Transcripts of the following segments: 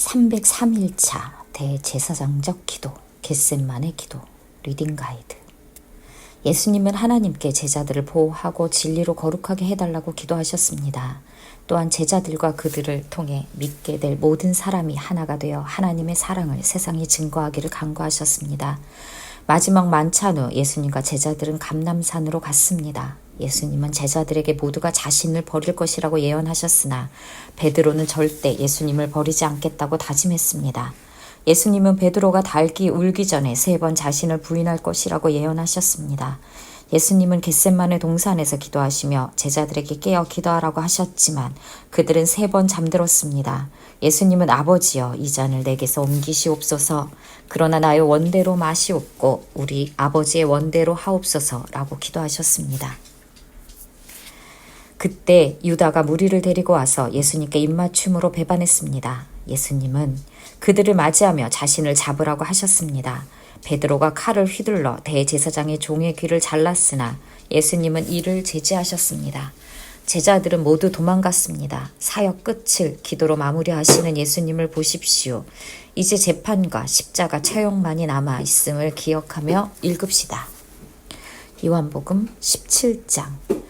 303일차 대제사장적 기도, 겟셋만의 기도, 리딩 가이드. 예수님은 하나님께 제자들을 보호하고 진리로 거룩하게 해달라고 기도하셨습니다. 또한 제자들과 그들을 통해 믿게 될 모든 사람이 하나가 되어 하나님의 사랑을 세상에 증거하기를 간구하셨습니다. 마지막 만찬 후 예수님과 제자들은 감남산으로 갔습니다. 예수님은 제자들에게 모두가 자신을 버릴 것이라고 예언하셨으나 베드로는 절대 예수님을 버리지 않겠다고 다짐했습니다. 예수님은 베드로가 달기 울기 전에 세 번 자신을 부인할 것이라고 예언하셨습니다. 예수님은 겟셋만의 동산에서 기도하시며 제자들에게 깨어 기도하라고 하셨지만 그들은 세 번 잠들었습니다. 예수님은 아버지여 이 잔을 내게서 옮기시옵소서 그러나 나의 원대로 마시옵고 우리 아버지의 원대로 하옵소서라고 기도하셨습니다. 그때 유다가 무리를 데리고 와서 예수님께 입맞춤으로 배반했습니다. 예수님은 그들을 맞이하며 자신을 잡으라고 하셨습니다. 베드로가 칼을 휘둘러 대제사장의 종의 귀를 잘랐으나 예수님은 이를 제지하셨습니다. 제자들은 모두 도망갔습니다. 사역 끝을 기도로 마무리하시는 예수님을 보십시오. 이제 재판과 십자가 처형만이 남아 있음을 기억하며 읽읍시다. 요한복음 17장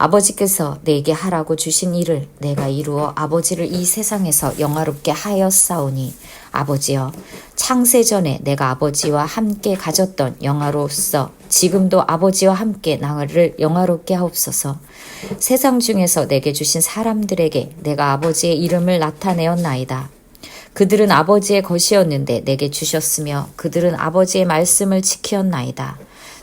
아버지께서 내게 하라고 주신 일을 내가 이루어 아버지를 이 세상에서 영화롭게 하였사오니 아버지여 창세 전에 내가 아버지와 함께 가졌던 영화로서 지금도 아버지와 함께 나를 영화롭게 하옵소서 세상 중에서 내게 주신 사람들에게 내가 아버지의 이름을 나타내었나이다 그들은 아버지의 것이었는데 내게 주셨으며 그들은 아버지의 말씀을 지키었나이다.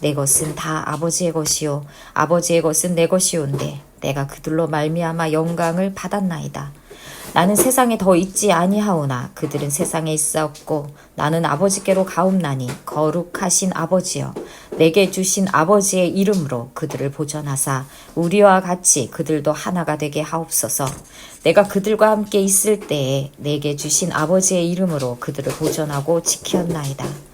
내 것은 다 아버지의 것이요 아버지의 것은 내 것이온데 내가 그들로 말미암아 영광을 받았나이다. 나는 세상에 더 있지 아니하오나 그들은 세상에 있었고 나는 아버지께로 가옵나니 거룩하신 아버지여 내게 주신 아버지의 이름으로 그들을 보전하사 우리와 같이 그들도 하나가 되게 하옵소서 내가 그들과 함께 있을 때에 내게 주신 아버지의 이름으로 그들을 보전하고 지켰나이다.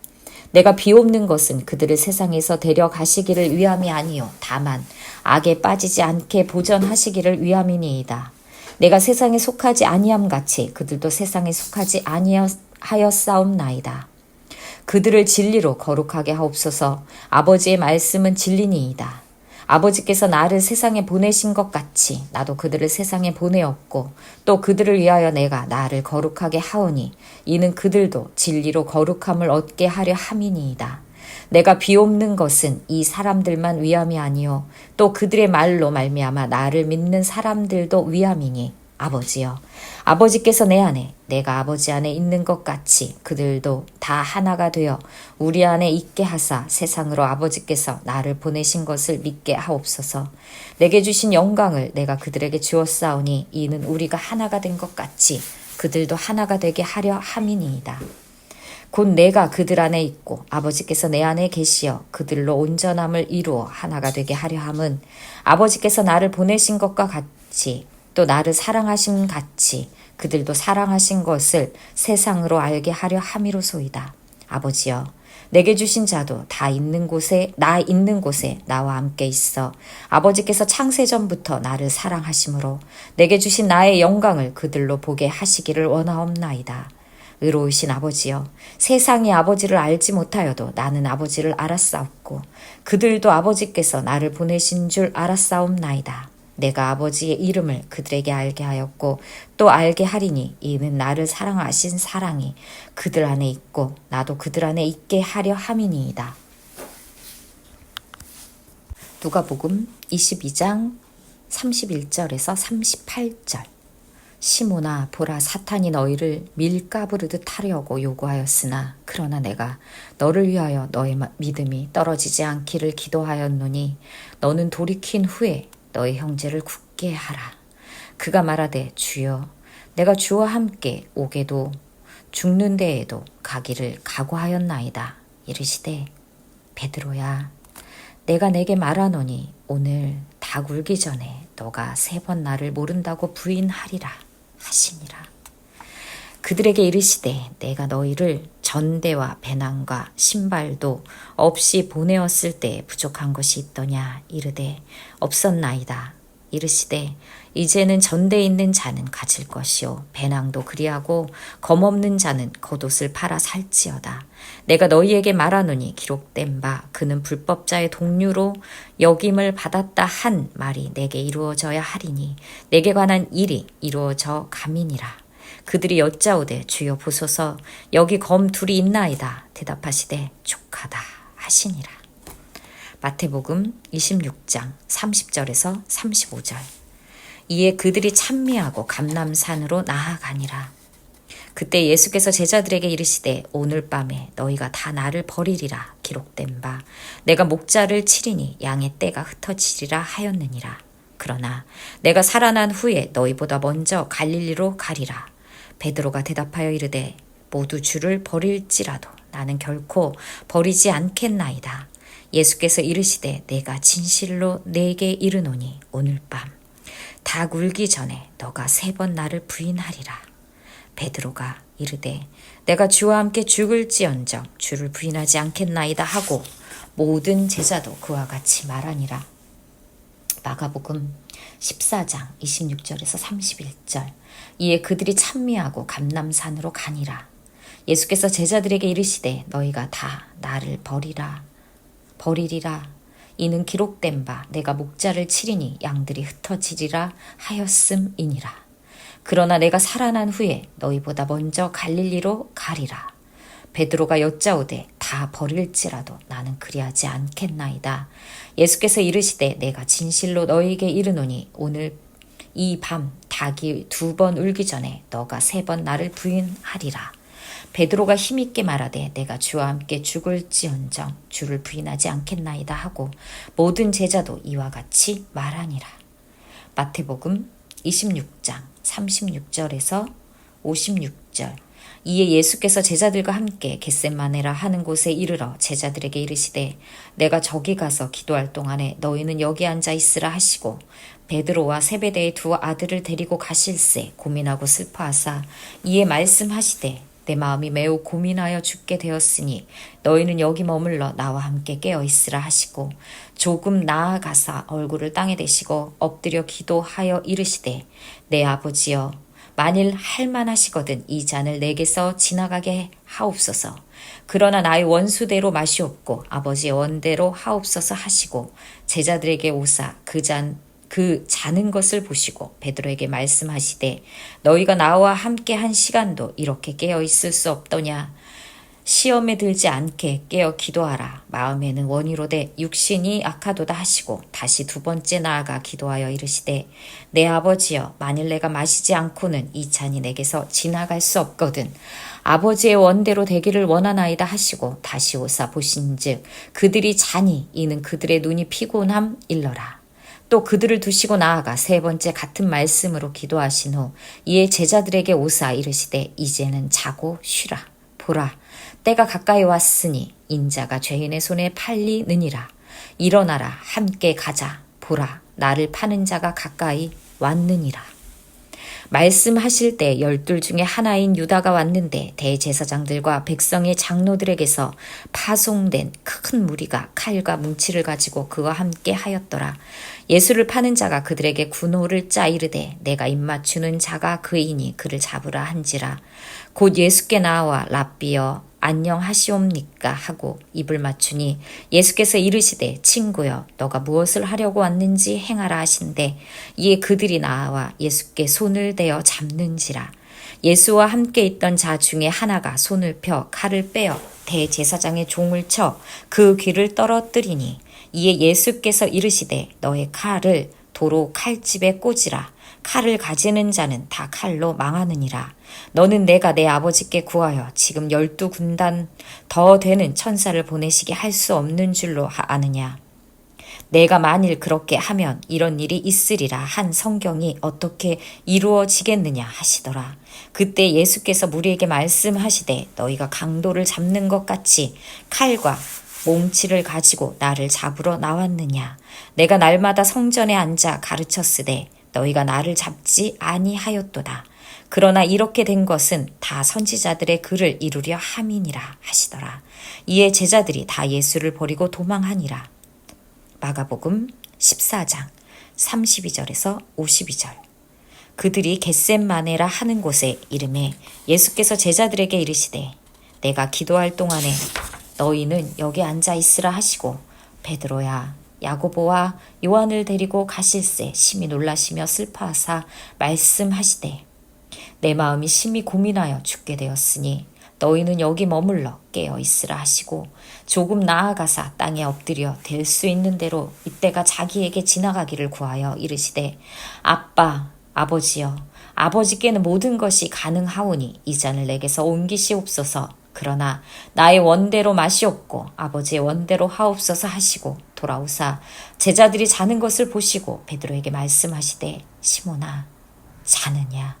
내가 비옵는 것은 그들을 세상에서 데려가시기를 위함이 아니요 다만 악에 빠지지 않게 보전하시기를 위함이니이다. 내가 세상에 속하지 아니함 같이 그들도 세상에 속하지 아니하여 싸움나이다. 그들을 진리로 거룩하게 하옵소서 아버지의 말씀은 진리니이다. 아버지께서 나를 세상에 보내신 것 같이 나도 그들을 세상에 보내었고 또 그들을 위하여 내가 나를 거룩하게 하오니 이는 그들도 진리로 거룩함을 얻게 하려 함이니이다. 내가 비옵는 것은 이 사람들만 위함이 아니요 또 그들의 말로 말미암아 나를 믿는 사람들도 위함이니 아버지여 아버지께서 내 안에 내가 아버지 안에 있는 것 같이 그들도 다 하나가 되어 우리 안에 있게 하사 세상으로 아버지께서 나를 보내신 것을 믿게 하옵소서 내게 주신 영광을 내가 그들에게 주었사오니 이는 우리가 하나가 된 것 같이 그들도 하나가 되게 하려 함이니이다. 곧 내가 그들 안에 있고 아버지께서 내 안에 계시어 그들로 온전함을 이루어 하나가 되게 하려 함은 아버지께서 나를 보내신 것과 같이 또 나를 사랑하신 같이 그들도 사랑하신 것을 세상으로 알게 하려 함이로소이다. 아버지여, 내게 주신 자도 다 있는 곳에 나 있는 곳에 나와 함께 있어 아버지께서 창세 전부터 나를 사랑하심으로 내게 주신 나의 영광을 그들로 보게 하시기를 원하옵나이다. 의로우신 아버지여 세상이 아버지를 알지 못하여도 나는 아버지를 알았사옵고 그들도 아버지께서 나를 보내신 줄 알았사옵나이다. 내가 아버지의 이름을 그들에게 알게 하였고 또 알게 하리니 이는 나를 사랑하신 사랑이 그들 안에 있고 나도 그들 안에 있게 하려 함이니이다. 누가복음 22장 31절에서 38절 시모나 보라 사탄이 너희를 밀가부르듯 하려고 요구하였으나 그러나 내가 너를 위하여 너의 믿음이 떨어지지 않기를 기도하였노니 너는 돌이킨 후에 너의 형제를 굳게 하라. 그가 말하되 주여 내가 주와 함께 오게도 죽는 데에도 가기를 각오하였나이다. 이르시되 베드로야 내가 내게 말하노니 오늘 다 굴기 전에 너가 세 번 나를 모른다고 부인하리라 하시니라. 그들에게 이르시되 내가 너희를 전대와 배낭과 신발도 없이 보내었을 때 부족한 것이 있더냐? 이르되 없었나이다. 이르시되 이제는 전대 있는 자는 가질 것이요. 배낭도 그리하고 검 없는 자는 겉옷을 팔아 살지어다. 내가 너희에게 말하노니 기록된 바 그는 불법자의 동류로 역임을 받았다 한 말이 내게 이루어져야 하리니 내게 관한 일이 이루어져 감이니라 그들이 여짜오되 주여 보소서 여기 검 둘이 있나이다 대답하시되 족하다 하시니라. 마태복음 26장 30절에서 35절 이에 그들이 찬미하고 감남산으로 나아가니라. 그때 예수께서 제자들에게 이르시되 오늘 밤에 너희가 다 나를 버리리라 기록된 바 내가 목자를 치리니 양의 떼가 흩어지리라 하였느니라. 그러나 내가 살아난 후에 너희보다 먼저 갈릴리로 가리라. 베드로가 대답하여 이르되 모두 주를 버릴지라도 나는 결코 버리지 않겠나이다. 예수께서 이르시되 내가 진실로 내게 이르노니 오늘 밤다 굴기 전에 너가 세 번 나를 부인하리라. 베드로가 이르되 내가 주와 함께 죽을지언정 주를 부인하지 않겠나이다 하고 모든 제자도 그와 같이 말하니라. 마가복음 14장 26절에서 31절 이에 그들이 찬미하고 감남산으로 가니라. 예수께서 제자들에게 이르시되 너희가 다 나를 버리라 버리리라 이는 기록된 바 내가 목자를 치리니 양들이 흩어지리라 하였음이니라. 그러나 내가 살아난 후에 너희보다 먼저 갈릴리로 가리라. 베드로가 여짜오되 다 버릴지라도 나는 그리하지 않겠나이다. 예수께서 이르시되 내가 진실로 너희에게 이르노니 오늘 이 밤 닭이 두 번 울기 전에 너가 세 번 나를 부인하리라. 베드로가 힘있게 말하되 내가 주와 함께 죽을지언정 주를 부인하지 않겠나이다 하고 모든 제자도 이와 같이 말하니라. 마태복음 26장 36절에서 56절 이에 예수께서 제자들과 함께 겟셋마네라 하는 곳에 이르러 제자들에게 이르시되 내가 저기 가서 기도할 동안에 너희는 여기 앉아 있으라 하시고 베드로와 세베대의 두 아들을 데리고 가실새 고민하고 슬퍼하사 이에 말씀하시되 내 마음이 매우 고민하여 죽게 되었으니 너희는 여기 머물러 나와 함께 깨어 있으라 하시고 조금 나아가사 얼굴을 땅에 대시고 엎드려 기도하여 이르시되 내 아버지여 만일 할만하시거든 이 잔을 내게서 지나가게 하옵소서. 그러나 나의 원수대로 마시옵고 아버지의 원대로 하옵소서 하시고 제자들에게 오사 그 잔 그 자는 것을 보시고 베드로에게 말씀하시되 너희가 나와 함께 한 시간도 이렇게 깨어 있을 수 없더냐 시험에 들지 않게 깨어 기도하라. 마음에는 원이로되 육신이 악하도다 하시고 다시 두 번째 나아가 기도하여 이르시되 내 아버지여 만일 내가 마시지 않고는 이 잔이 내게서 지나갈 수 없거든. 아버지의 원대로 되기를 원하나이다 하시고 다시 오사 보신즉 그들이 자니 이는 그들의 눈이 피곤함 일러라. 또 그들을 두시고 나아가 세 번째 같은 말씀으로 기도하신 후 이에 제자들에게 오사 이르시되 이제는 자고 쉬라. 보라 때가 가까이 왔으니 인자가 죄인의 손에 팔리느니라. 일어나라 함께 가자 보라 나를 파는 자가 가까이 왔느니라. 말씀하실 때 열둘 중에 하나인 유다가 왔는데 대제사장들과 백성의 장로들에게서 파송된 큰 무리가 칼과 뭉치를 가지고 그와 함께 하였더라. 예수를 파는 자가 그들에게 군호를 짜 이르되 내가 입맞추는 자가 그이니 그를 잡으라 한지라. 곧 예수께 나와 랍비여 안녕하시옵니까? 하고 입을 맞추니 예수께서 이르시되 친구여 너가 무엇을 하려고 왔는지 행하라 하신대. 이에 그들이 나와 예수께 손을 대어 잡는지라. 예수와 함께 있던 자 중에 하나가 손을 펴 칼을 빼어 대제사장의 종을 쳐 그 귀를 떨어뜨리니 이에 예수께서 이르시되 너의 칼을 도로 칼집에 꽂으라. 칼을 가지는 자는 다 칼로 망하느니라. 너는 내가 내 아버지께 구하여 지금 열두 군단 더 되는 천사를 보내시게 할 수 없는 줄로 아느냐. 내가 만일 그렇게 하면 이런 일이 있으리라 한 성경이 어떻게 이루어지겠느냐 하시더라. 그때 예수께서 무리에게 말씀하시되 너희가 강도를 잡는 것 같이 칼과 몸치를 가지고 나를 잡으러 나왔느냐. 내가 날마다 성전에 앉아 가르쳤으되 너희가 나를 잡지 아니하였도다. 그러나 이렇게 된 것은 다 선지자들의 글을 이루려 함이니라 하시더라. 이에 제자들이 다 예수를 버리고 도망하니라. 마가복음 14장 32절에서 52절. 그들이 겟셈마네라 하는 곳에 이름에 예수께서 제자들에게 이르시되 내가 기도할 동안에 너희는 여기 앉아 있으라 하시고 베드로야 야고보와 요한을 데리고 가실새 심히 놀라시며 슬퍼하사 말씀하시되 내 마음이 심히 고민하여 죽게 되었으니 너희는 여기 머물러 깨어 있으라 하시고 조금 나아가사 땅에 엎드려 될 수 있는 대로 이때가 자기에게 지나가기를 구하여 이르시되 아빠 아버지여 아버지께는 모든 것이 가능하오니 이 잔을 내게서 옮기시옵소서. 그러나 나의 원대로 마시옵고 아버지의 원대로 하옵소서 하시고 돌아오사 제자들이 자는 것을 보시고 베드로에게 말씀하시되 시모나 자느냐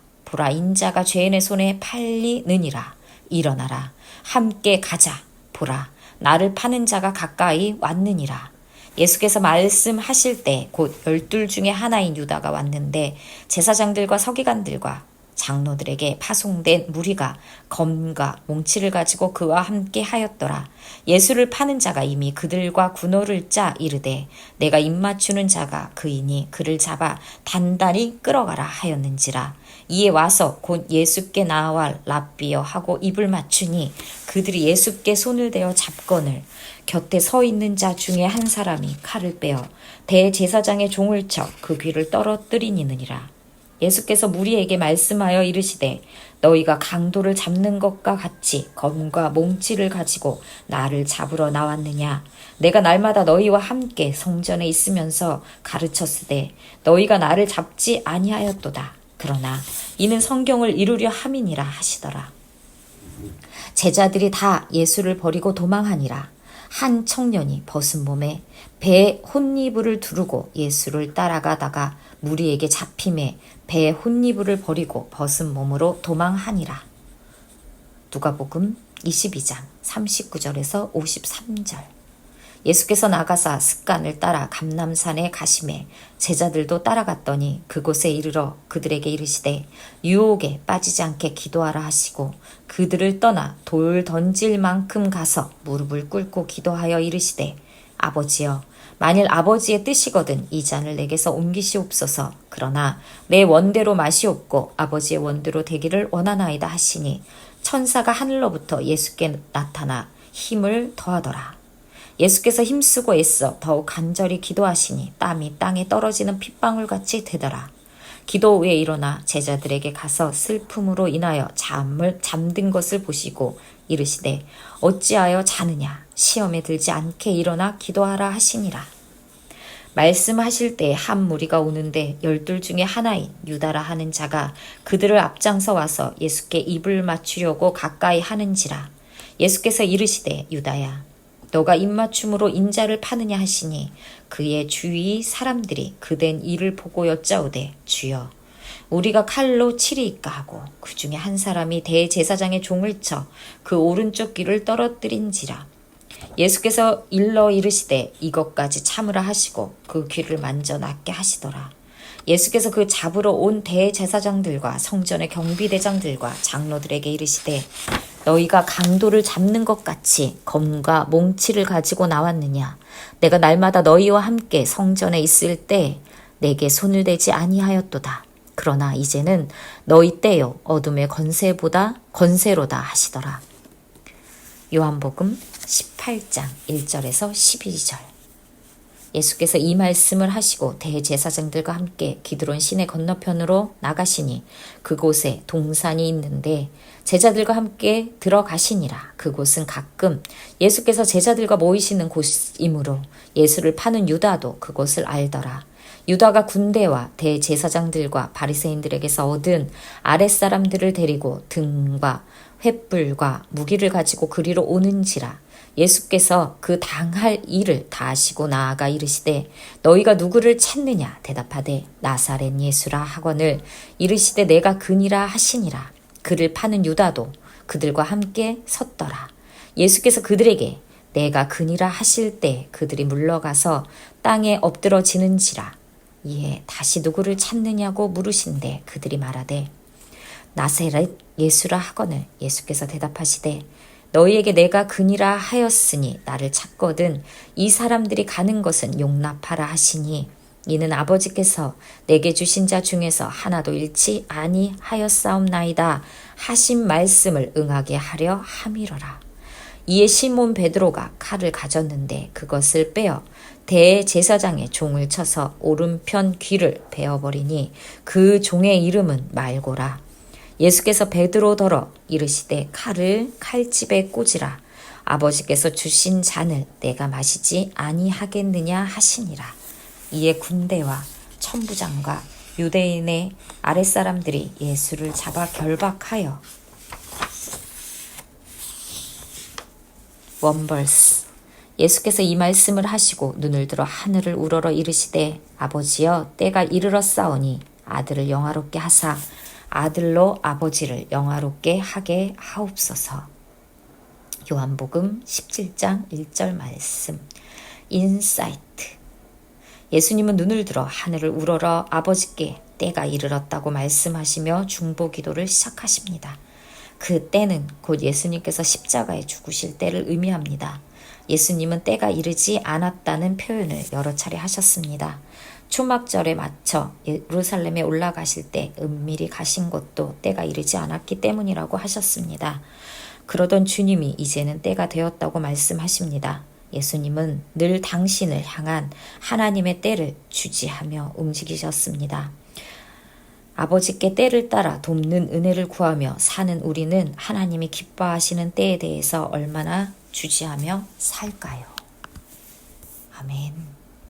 보라 인자가 죄인의 손에 팔리느니라. 일어나라. 함께 가자. 보라 나를 파는 자가 가까이 왔느니라. 예수께서 말씀하실 때 곧 열둘 중에 하나인 유다가 왔는데 제사장들과 서기관들과 장로들에게 파송된 무리가 검과 몽치를 가지고 그와 함께 하였더라. 예수를 파는 자가 이미 그들과 군호를 짜 이르되 내가 입맞추는 자가 그이니 그를 잡아 단단히 끌어가라 하였는지라. 이에 와서 곧 예수께 나와 랍비여 하고 입을 맞추니 그들이 예수께 손을 대어 잡건을 곁에 서 있는 자 중에 한 사람이 칼을 빼어 대제사장의 종을 쳐 그 귀를 떨어뜨리니느니라. 예수께서 무리에게 말씀하여 이르시되 너희가 강도를 잡는 것과 같이 검과 몽치를 가지고 나를 잡으러 나왔느냐 내가 날마다 너희와 함께 성전에 있으면서 가르쳤으되 너희가 나를 잡지 아니하였도다 그러나 이는 성경을 이루려 함이니라 하시더라 제자들이 다 예수를 버리고 도망하니라 한 청년이 벗은 몸에 배 혼니부를 두르고 예수를 따라가다가 무리에게 잡힘에 배 혼니부를 버리고 벗은 몸으로 도망하니라. 누가복음 22장 39절에서 53절. 예수께서 나가사 습관을 따라 감남산에 가심에 제자들도 따라갔더니 그곳에 이르러 그들에게 이르시되 유혹에 빠지지 않게 기도하라 하시고 그들을 떠나 돌 던질 만큼 가서 무릎을 꿇고 기도하여 이르시되 아버지여 만일 아버지의 뜻이거든 이 잔을 내게서 옮기시옵소서. 그러나 내 원대로 마시옵고 아버지의 원대로 되기를 원하나이다 하시니 천사가 하늘로부터 예수께 나타나 힘을 더하더라 예수께서 힘쓰고 애써 더욱 간절히 기도하시니 땀이 땅에 떨어지는 핏방울 같이 되더라. 기도 후에 일어나 제자들에게 가서 슬픔으로 인하여 잠을 잠든 것을 보시고 이르시되 어찌하여 자느냐 시험에 들지 않게 일어나 기도하라 하시니라. 말씀하실 때 한 무리가 오는데 열둘 중에 하나인 유다라 하는 자가 그들을 앞장서 와서 예수께 입을 맞추려고 가까이 하는지라 예수께서 이르시되 유다야 너가 입맞춤으로 인자를 파느냐 하시니 그의 주위 사람들이 그된 일을 보고 여짜오되 주여 우리가 칼로 치리이까 하고 그 중에 한 사람이 대제사장의 종을 쳐 그 오른쪽 귀를 떨어뜨린지라 예수께서 일러 이르시되 이것까지 참으라 하시고 그 귀를 만져 낫게 하시더라. 예수께서 그 잡으러 온 대제사장들과 성전의 경비대장들과 장로들에게 이르시되 너희가 강도를 잡는 것 같이 검과 몽치를 가지고 나왔느냐? 내가 날마다 너희와 함께 성전에 있을 때 내게 손을 대지 아니하였도다. 그러나 이제는 너희 때요 어둠의 건세보다 건세로다 하시더라. 요한복음 18장 1절에서 12절. 예수께서 이 말씀을 하시고 대제사장들과 함께 기드론 시내 건너편으로 나가시니 그곳에 동산이 있는데 제자들과 함께 들어가시니라. 그곳은 가끔 예수께서 제자들과 모이시는 곳이므로 예수를 파는 유다도 그곳을 알더라. 유다가 군대와 대제사장들과 바리새인들에게서 얻은 아랫사람들을 데리고 등과 횃불과 무기를 가지고 그리로 오는지라 예수께서 그 당할 일을 다 하시고 나아가 이르시되 너희가 누구를 찾느냐? 대답하되 나사렛 예수라 하거늘 이르시되 내가 그니라 하시니라. 그를 파는 유다도 그들과 함께 섰더라. 예수께서 그들에게 내가 그니라 하실 때 그들이 물러가서 땅에 엎드러지는지라. 이에 다시 누구를 찾느냐고 물으신데 그들이 말하되 나세렛 예수라 하거늘. 예수께서 대답하시되 너희에게 내가 그니라 하였으니 나를 찾거든 이 사람들이 가는 것은 용납하라 하시니 이는 아버지께서 내게 주신 자 중에서 하나도 잃지 아니하였사옵나이다 하신 말씀을 응하게 하려 함이로라. 이에 시몬 베드로가 칼을 가졌는데 그것을 빼어 대제사장의 종을 쳐서 오른편 귀를 베어버리니 그 종의 이름은 말고라. 예수께서 베드로더러 이르시되 칼을 칼집에 꽂으라. 아버지께서 주신 잔을 내가 마시지 아니하겠느냐 하시니라. 이에 군대와 천부장과 유대인의 아랫사람들이 예수를 잡아 결박하여 원벌스 예수께서 이 말씀을 하시고 눈을 들어 하늘을 우러러 이르시되 아버지여 때가 이르렀사오니 아들을 영화롭게 하사 아들로 아버지를 영화롭게 하게 하옵소서. 요한복음 17장 1절 말씀. 인사이트. 예수님은 눈을 들어 하늘을 우러러 아버지께 때가 이르렀다고 말씀하시며 중보 기도를 시작하십니다. 그 때는 곧 예수님께서 십자가에 죽으실 때를 의미합니다. 예수님은 때가 이르지 않았다는 표현을 여러 차례 하셨습니다. 초막절에 맞춰 예루살렘에 올라가실 때 은밀히 가신 것도 때가 이르지 않았기 때문이라고 하셨습니다. 그러던 주님이 이제는 때가 되었다고 말씀하십니다. 예수님은 늘 당신을 향한 하나님의 때를 주지하며 움직이셨습니다. 아버지께 때를 따라 돕는 은혜를 구하며 사는 우리는 하나님이 기뻐하시는 때에 대해서 얼마나 주지하며 살까요? 아멘.